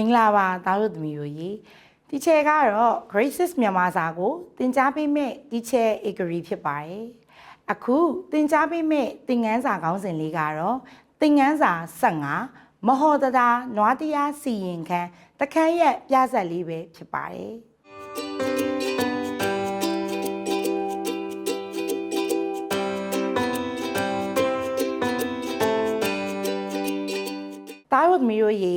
င်္ဂလာပါသားတို့သမီးတို့ရေဒီချဲကတော့ Graces မြန်မာစာကိုသင်ကြားပေးမဲ့ဒီချဲ Agri ဖြစ်ပါတယ်အခုသင်ကြားပေးမဲ့သင်ငန်းစာခေါင်းစဉ်လေးကတော့သင်ငန်းစာ15မဟောတတာနွားတရားစီရင်ခန်းတခန်းရက်ပြဆက်လေးပဲဖြစ်ပါတယ်သားတို့သမီးတို့ရေ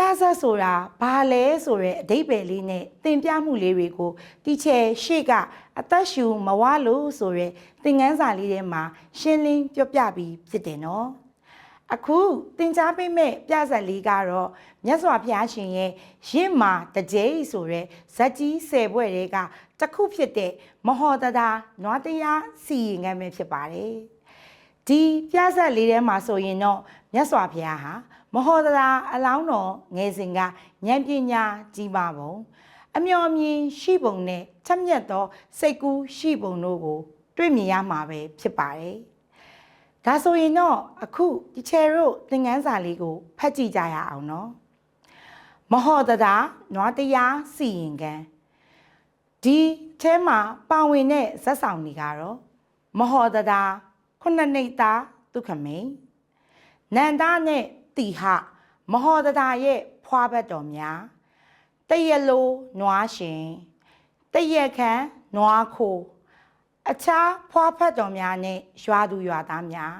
ပြဆက်ဆိုတာဘာလဲဆိုတဲ့အဓိပ္ပာယ်လေးနဲ့သင်ပြမှုလေးတွေကိုတီချယ်ရှေ့ကအသက်ရှူမဝလို့ဆိုရဲသင်ငန်းစာလေးထဲမှာရှင်းလင်းပြောပြပြီးဖြစ်တယ်နော်အခုသင်ကြားပေးမဲ့ပြဇာတ်လေးကတော့မြတ်စွာဘုရားရှင်ရဲ့ရင့်မာတကြိတ်ဆိုရဲဇက်ကြီးဆယ်ဘွဲ့တွေကတစ်ခုဖြစ်တဲ့မဟောတတာနွားတရားစီရင်ခံပဲဖြစ်ပါတယ် ဒီပြဇာတ်လေးထဲမှာဆိုရင်တော့မြတ်စွာဘုရားဟာမဟောတတာအလောင်းတော်ငယ်စဉ်ကဉာဏ်ပညာကြီးပါပုံအမျော်မြင်ရှိပုံနဲ့ချက်မြတ်သောစိတ်ကူးရှိပုံတို့ကို တွေ့မြင်ရမှာပဲဖြစ်ပါတယ်ဒါဆိုရင်တော့အခုဒီချယ်တို့သင်ငန်းစာလေးကိုဖတ်ကြည့်ကြရအောင်နော်မဟောတတာနွားတရားစီရင်ကံဒီအဲမှာပါဝင်တဲ့ဇက်ဆောင်တွေကတော့မဟောတတာ ခုနှစ်နှစ်သားဒုက္ခမိန်နန္ဒနဲ့တိဟမဟောတတာရဲ့ဖွာဘတ်တော်များတရက်လိုနွားရှင်တရက်ခန့်နွားခိုးအခြားဖွားဖတ်တော်များနဲ့ရွာသူရွာသားများ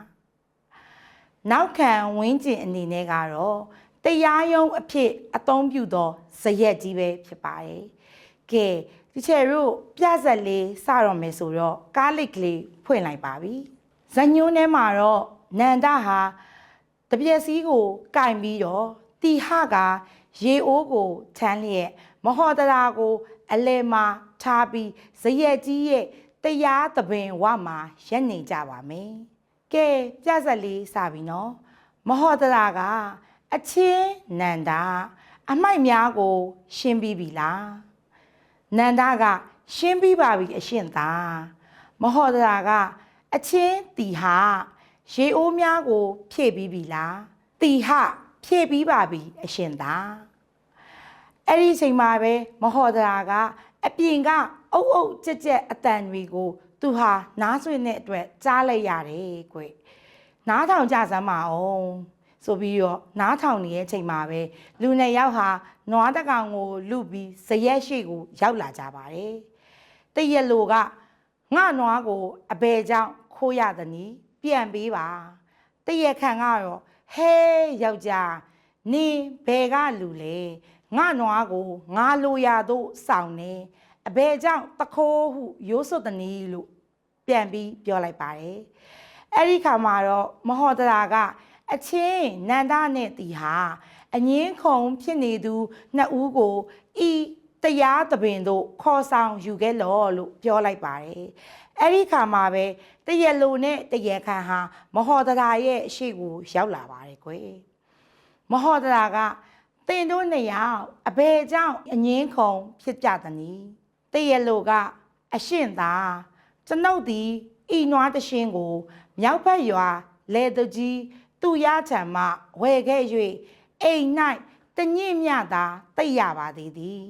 နောက်ခံဝင်းကျင်အနေနဲ့ကတော့တရားရုံးအဖြစ်အသုံးပြုသောဇရက်ကြီးပဲဖြစ်ပါတယ်။ကဲဒီချေတို့ပြဆက်လေးစတော့မယ်ဆိုတော့ကားလစ်ကလေးဖွင့်လိုက်ပါပြီ။ ဇညွန်းထဲမှာတော့နန္ဒဟာတပြက်စီးကိုကင်ပြီးတော့တီဟကရေအိုးကိုထမ်းလျက်မဟောတရာကို အလဲမှာထားပြီးဇရက်ကြီးရဲ့တရားသဘင်ဝမှာရက်နေကြပါမယ်။ကဲပြဆက်လေးစပြီနော်။မဟောတရာကအချင်းနန္ဒာအမိုက်များကို ရှင်းပြီးပြီလား။နန္ဒာကရှင်းပြီးပါပြီအရှင်သာ။မဟောတရာက အချင်းတီဟာရေအိုးများကို ဖြည့်ပြီးပြီလား။တီဟဖြည့်ပြီးပါပြီအရှင်သာ။အဲ့ဒီအချိန်မှာပဲမဟော်ဒရာကအပြင်ကအုပ်အုပ်ကြက်ကြက်အတန်တွေကို သူဟာနားဆွေတဲ့အတွက်ကြားလိုက်ရတယ်ကွနားထောင်ကြစမ်းပါအောင်ဆိုပြီးတော့နားထောင်နေတဲ့အချိန်မှာပဲလူနှစ်ယောက်ဟာနွားတကောင်ကိုလူပြီးဇရက်ရှိကို ရောက်လာကြပါတယ်တရက်လိုက ငါနွားကိုအဘယ်ကြောင့်ခိုးရသနည်းပြန်ပေးပါတရက်ခံကတော့ဟဲယောက်ျားနင်ဘယ်ကလူလဲငါနွားကိုငါလိုရာတို့စောင့်နေအဘယ်ကြောင့်တခိုးဟုရိုးစွတ်တနီးလို့ပြန်ပြီးပြောလိုက်ပါတယ်အဲ့ဒီခါမှာတော့မဟောတရာကအချင်းနန္ဒနဲ့တီဟာအငင်းခုံဖြစ်နေသူနှစ်ဦးကိုဤ တရားသဘင်တို့ခေါ်ဆောင်ယူခဲ့လောလို့ပြောလိုက်ပါတယ်အဲ့ဒီခါမှာပဲတရက်လိုနဲ့တရက်ခန့်ဟာမဟောတရာရဲ့အရှိကိုရောက်လာပါတယ်ကွယ်မဟောဒရာကတင်တို့နှစ်ယောက်အဘယ်ကြောင့်အငင်းခုံဖြစ်ကြသနည်းတရလိုကအရှင့်သာကျွန်ုပ်သည်ဤနွားတရှင်းကိုမြောက်ဘက်ရွာလေတကြီးသူရချံမှဝယ်ခဲ့၍အိမ်၌တညင့်မြသာတိတ်ရပါသေးသည်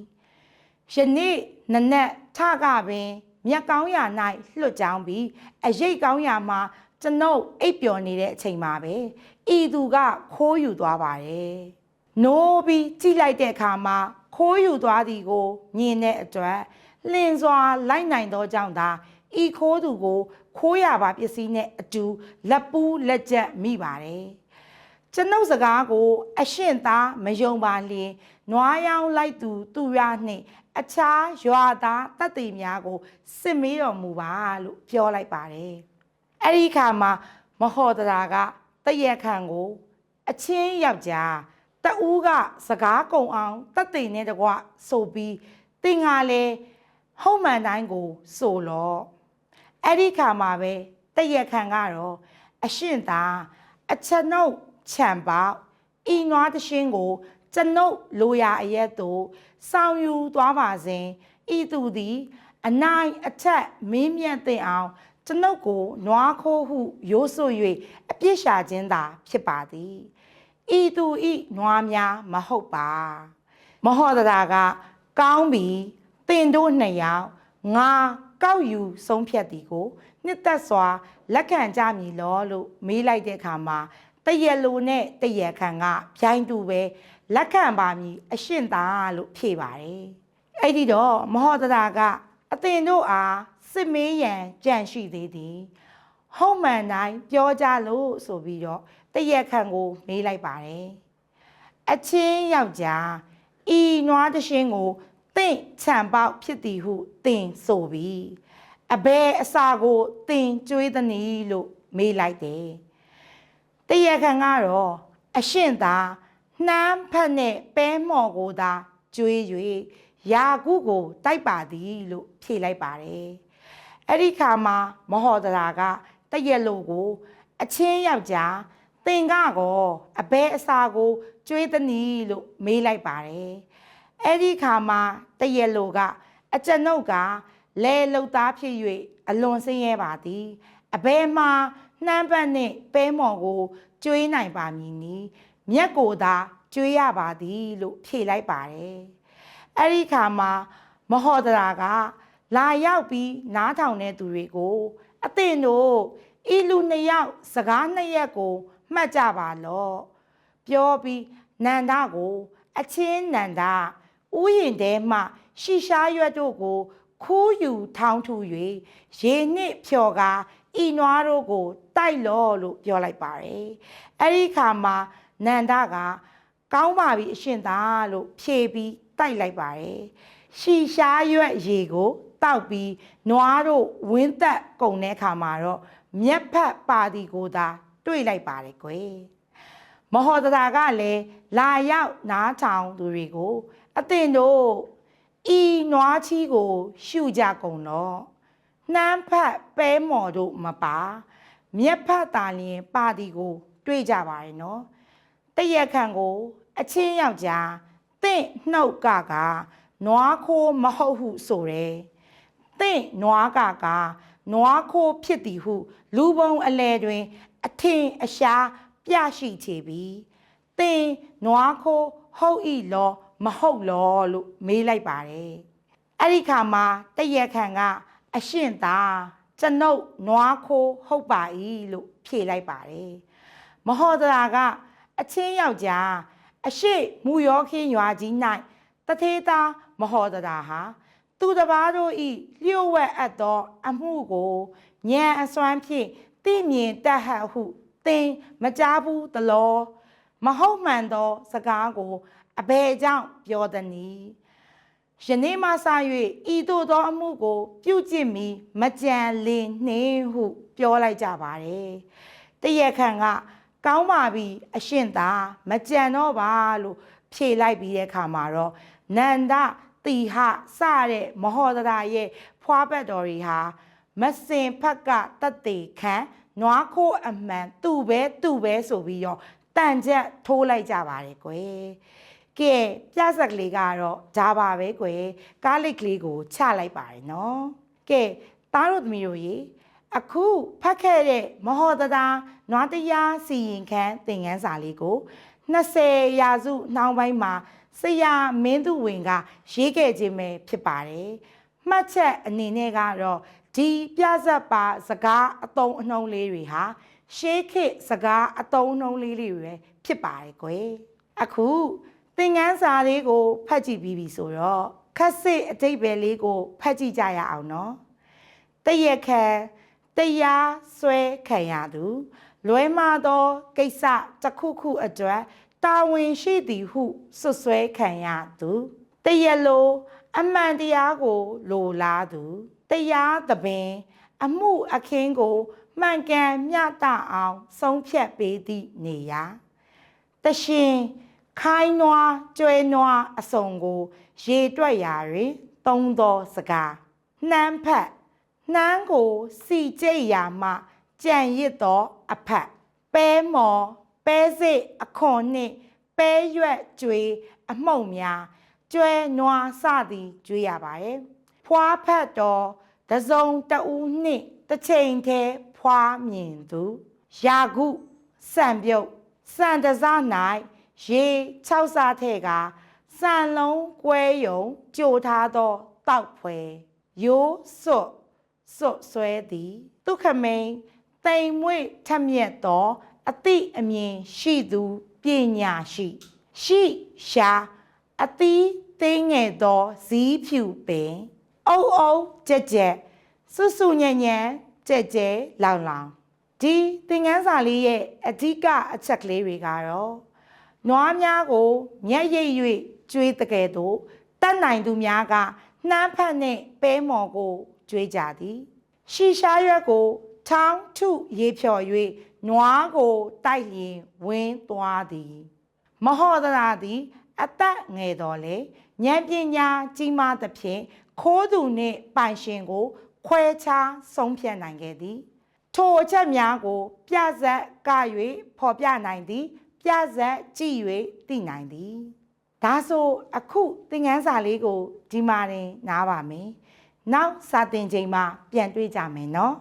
ယနေ့နနက်ထကပင်မြက်ကောင်းရာ၌လွတ်ကြောင်းပြီးအရိတ်ကောင်းရာမှာကျွန်ုပ်အိပ်ပျော်နေတဲ့အချိန်မှာပဲဤသူကခိုးယူသွားပါတယ်။နိုးပြီးကြည့်လိုက်တဲ့အခါမှာခိုးယူသွားသည်ကိုမြင်တဲ့အတွက်လင်းစွာလိုက်နိုင်သောကြောင့်သာဤခိုးသူကိုခိုးရပါပစ္စည်းနဲ့အတူလက်ပူးလက်ချက်မိပါတယ်။ကျွန်ုပ်စကားကို အရှင့်သားမယုံပါလျင်နွားရောင်းလိုက်သူသူရနှင့် အခြားရွာသားတပ်သိများကိုစစ်မေးတော်မူပါလို့ပြောလိုက်ပါတယ်။အဲ့ဒီခါမှာမဟော်တရာကတရက်ခံကို အချင်းယောက်ျားတဦးကစကားကုံအောင်တပ်သိနဲ့တကွဆိုပြီးတင်ငါလဲဟုတ်မှန်တိုင်းကိုဆိုလော့အဲ့ဒီခါမှာပဲတရက်ခံကတော့အရှင့်သားအချက်နှုတ်ခြံပေါက်ဤနွားတရှင်းကို ကျွန်ုပ်လိုရာအရက်တို့စောင်းယူသွားပါစဉ်ဤသူသည် အနိုင်အထက်မင်းမြတ်တဲ့အောင်ကျွန်ုပ်ကိုနွားခိုးဟုရိုးဆွ၍အပြစ်ရှာခြင်းသာဖြစ်ပါသည်ဤသူဤနွားများမဟုတ်ပါ မဟောတတာက ကောင်းပြီတင်တို့နှစ်ယောက်ငါကောက်ယူဆုံးဖြတ်သည်ကိုနှစ်သက်စွာလက်ခံကြမည်လောလို့မေးလိုက်တဲ့အခါမှာတရက်လိုနဲ့တရက်ခံကဖြိုင်းတူပဲ လက်ခံပါမည်အရှင်သာလို့ဖြေပါတယ်အဲ့ဒီတော့မဟောတတာကအတင်တို့အားစစ်မေးရန်ကြံရှိသေးသည်ဟုတ်မှန်တိုင်းပြောကြလို့ဆိုပြီးတော့တရက်ခံကိုမေးလိုက်ပါတယ်အချင်းယောက်ျားဤနွားတရှင်းကိုတင့်ခြံပေါက်ဖြစ်သည်ဟုတင်ဆိုပြီးအဘဲအစာကိုတင်ကျွေးသည်နီလို့မေးလိုက်တယ်တရက်ခံကတော့အရှင်သာ နှမ်းဖက်နဲ့ပဲမော်ကိုသာကျွေး၍ယာကုကိုတိုက်ပါသည်လို့ဖြေလိုက်ပါတယ်အဲ့ဒီခါမှာမဟော်တရာကတရက်လိုကို အချင်းယောက်ျားတင်ကကောအဘဲအစာကိုကျွေးသည်နီလို့မေးလိုက်ပါတယ်အဲ့ဒီခါမှာတရက်လိုကအကျွန်ုပ်ကလဲလုတ်သားဖြစ်၍အလွန်ဆင်းရဲပါသည်အဘဲမှာနှမ်းပတ်နှင့်ပဲမော်ကိုကျွေးနိုင်ပါမည်နီ မြက်ကိုသာကျွေးရပါသည်လို့ဖြေလိုက်ပါတယ်အဲ့ဒီခါမှာမဟော်တရာက လာရောက်ပြီးနားထောင်တဲ့သူတွေကိုအသင်တို့ဤလူနှစ်ယောက်စကားနှစ်ရက်ကိုမှတ်ကြပါလော့ပြောပြီးနန္ဒကိုအချင်းနန္ဒဥယျင်ထဲမှရှီရှားရွက်တို့ကိုခူးယူထောင်းထူ၍ရေနှင့်ဖြော်ကာဤနွားတို့ကိုတိုက်လော့လို့ပြောလိုက်ပါတယ်အဲ့ဒီခါမှာ နန္ဒကကောင်းပါပြီအရှင်သားလို့ဖြေပြီးတိုက်လိုက်ပါတယ်ရှီရှားရွက်ရေကိုတောက်ပြီးနွားတို့ဝင်းသက်ကုန်တဲ့ခါမှာတော့မျက်ဖက်ပါတီကိုသာတွေ့လိုက်ပါတယ်ကွယ်မဟောတတာကလည်းလာရောက်နားထောင်သူတွေကိုအသင်တို့ဤနွားချီကို ရှုကြကုန်တော့နှမ်းဖက်ပဲမော်တို့မပါ မျက်ဖက်တာလျင်ပါတီကို တွေ့ကြပါရဲ့နော် တရက်ခန့်ကို အချင်းယောက်ျားတင့်နှုတ်ကကနွားခိုးမဟုတ်ဟုဆိုတယ်တင့်နွားကကနွားခိုးဖြစ်သည်ဟု လူပုံအလဲတွင် အထင်အရှားပြရှိချေပြီးတင်နွားခိုးဟုတ်ဤလောမဟုတ်လောလို့မေးလိုက်ပါတယ်အဲ့ဒီခါမှာတရက်ခန့်ကအရှင်သာကျွန်ုပ်နွားခိုးဟုတ်ပါ၏လို့ဖြေလိုက်ပါတယ်မဟောဒရာက အချင်းယောက်ျားအရှိမူရောခင်းရွာကြီး၌တထေးသားမဟောဒရာဟာသူတစ်ပါးတို့ဤလျှို့ဝှက်အပ်သော အမှုကိုညံအစွမ်းဖြင့်သိမြင်တတ်ဟတ်ဟုသင်မကြားဘူးသလောမဟုတ်မှန်သော စကားကိုအဘယ်ကြောင့်ပြောသနည်းယနေ့မှစ၍ဤသို့သောအမှုကို ပြုကျင့်မီမကြံလင်နှင်းဟု ပြောလိုက်ကြပါတယ်တရက်ခန့်က ကောင်းပါပြီအရှင်သာမကြံတော့ပါလို့ဖြေလိုက်ပြီးတဲ့အခါမှာတော့နန္ဒတီဟစတဲ့မဟောဒရာရဲ့ဖွားဘက်တော်တွေဟာမစင်ဖက်ကတတ်တေခံနွားခိုးအမှန်သူ့ပဲသူ့ပဲဆိုပြီးတော့တန်ချက်ထိုးလိုက်ကြပါတယ်ကွယ်ကဲပြဆက်ကလေးကတော့ဂျာပါပဲကွယ်ကားလိတ်ကလေးကိုချလိုက်ပါတယ်နော်ကဲသားတို့သမီးတို့ရေ အခုဖတ်ခဲ့တဲ့မဟောတတာနွားတရားစီရင်ခန်းသင်ခန်းစာလေးကို20ရာစုနှောင်းပိုင်းမှာဆရာမင်းသူဝင်က ရေးခဲ့ခြင်းပဲဖြစ်ပါတယ်မှတ်ချက်အနေနဲ့ကတော့ဒီပြဆက်ပါစကားအတုံးအနှုံးလေးတွေဟာရှေးခေတ်စကားအတုံးအနှုံးလေးတွေပဲဖြစ်ပါတယ်ကွယ်အခုသင်ခန်းစာလေးကိုဖတ်ကြည့်ပြီးပြီဆိုတော့ခက်စစ်အတိတ်ပဲလေးကိုဖတ်ကြည့်ကြရအောင်နော်တရက်ခံ တရားဆွဲခံရသူ လွဲမှားသောကိစ္စတစ်ခုခုအတွက်တာဝန်ရှိသည်ဟုဆွဆွဲခံရသူတရက်လိုအမှန်တရားကိုလိုလားသူတရားသပင် အမှုအခင်းကိုမှန်ကန်မျှတအောင် ဆုံးဖြတ်ပေးသည့်နေရာတရှင်ခိုင်းနွားကျွဲနွားအစုံကို ရေတွက်ရာတွင်သုံးသောစကားနှမ်းဖက် နှမ်းကိုစီကြိတ်ရာမှကြံရစ်သောအဖက်ပဲမော်ပဲစိတ်အခွန်နှင့်ပဲရွက်ကျွေအမှုန့်များကျွဲနွားစသည်ကျွေးရပါရဲ့ဖွားဖက်တော်တစုံတဦးနှင့်တစ်ချိန်တည်းဖွားမြင်သူယာကုစံပြုတ်စံတစား၌ရေ6စားထဲကစစံလုံးကွဲယုံကြိုထားသောတောက်ဖွဲရိုးစွတ် စွတ်ဆွဲသည်ဒုက္ခမိန်တိမ်မွေ့ထက်မြက်သောအတိအမြင်ရှိသူပညာရှိရှိရှာအသီးသိငယ်သောဇီးဖြူပင်အုပ်အုပ်ကြက်ကြက်စွတ်စွညံ့ညံ့ကြက်ကြဲလောင်လောင်ဒီသင်ငန်းစာလေးရဲ့အဓိကအချက်ကလေးတွေကတော့နွားများကိုမျက်ရိပ်၍ကျွေးတကယ်တော့တတ်နိုင်သူများကနှမ်းဖက်နှင့်ပဲမော်ကို ကျွေးကြသည်ရှီရှားရွက်ကိုထောင်းထုရေဖြော်၍နွားကိုတိုက်လျင်ဝင်းသွားသည် မဟောဒရာသည် အသက်ငယ်တော်လေဉာဏ်ပညာကြီးမားသဖြင့်ခိုးသူနှင့်ပိုင်ရှင်ကို ခွဲခြားဆုံးဖြတ်နိုင်ခဲ့သည် ထိုအချက်များကို ပြဇက်က၍ဖော်ပြနိုင်သည် ပြဇက်ကြည့်၍သိနိုင်သည်ဒါဆိုအခုသင်ခန်းစာလေးကိုဒီမှာတင်နားပါမယ် နောက်စာသင်ချိန်မှာပြန်တွေ့ကြမယ်နော်